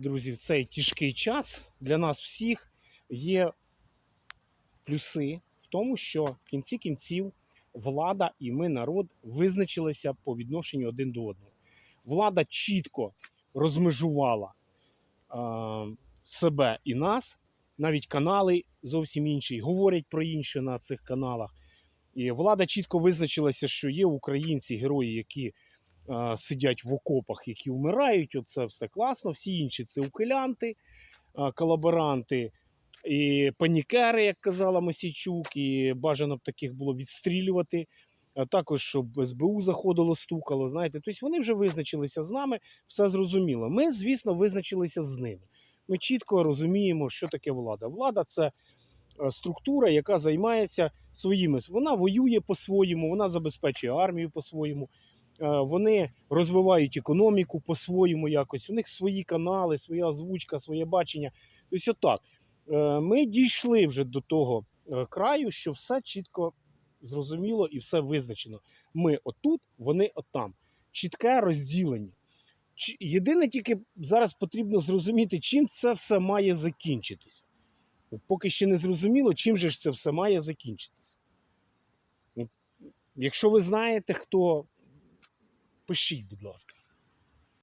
друзі, в цей тяжкий час для нас всіх є плюси в тому, що в кінці кінців влада і ми, народ, визначилися по відношенню один до одного. Влада чітко розмежувала е, себе і нас, навіть канали зовсім інші, говорять про інше на цих каналах. І влада чітко визначилася, що є українці, герої, які сидять в окопах, які вмирають. Оце все класно. Всі інші це ухилянти, е, колаборанти і панікери, як казала Мосійчук, і бажано б таких було відстрілювати. Також щоб СБУ заходило, стукало. Знаєте, тобто вони вже визначилися з нами, все зрозуміло. Ми, звісно, визначилися з ними. Ми чітко розуміємо, що таке влада. Влада це е, структура, яка займається своїми. Вона воює по-своєму, вона забезпечує армію по-своєму. Е, Вони розвивають економіку по-своєму якось. У них свої канали, своя озвучка, своє бачення. Тобто, отак. Е, Ми дійшли вже до того е, краю, що все чітко зрозуміло і все визначено. Ми отут, вони отам. Чітке розділення. Єдине тільки зараз потрібно зрозуміти, чим це все має закінчитися. Поки ще не зрозуміло, чим же ж це все має закінчитися. Якщо ви знаєте, хто, пишіть, будь ласка.